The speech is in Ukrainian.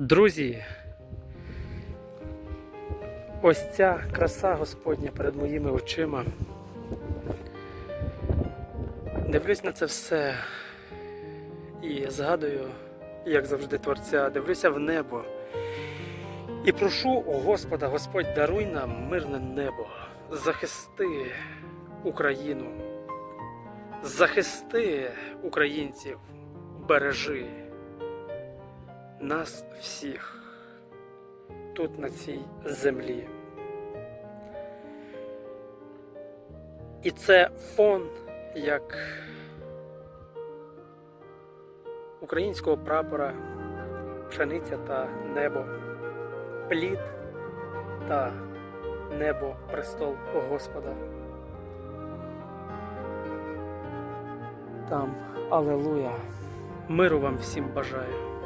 Друзі, ось ця краса Господня перед моїми очима. Дивлюсь на це все і згадую, як завжди Творця, дивлюся в небо і прошу у Господа, Господь, даруй нам мирне небо, захисти Україну, захисти українців, бережи нас всіх тут на цій землі. І це фон як українського прапора, пшениця та небо, плід та небо, престол Господа. Там, Алелуя, миру вам всім бажаю.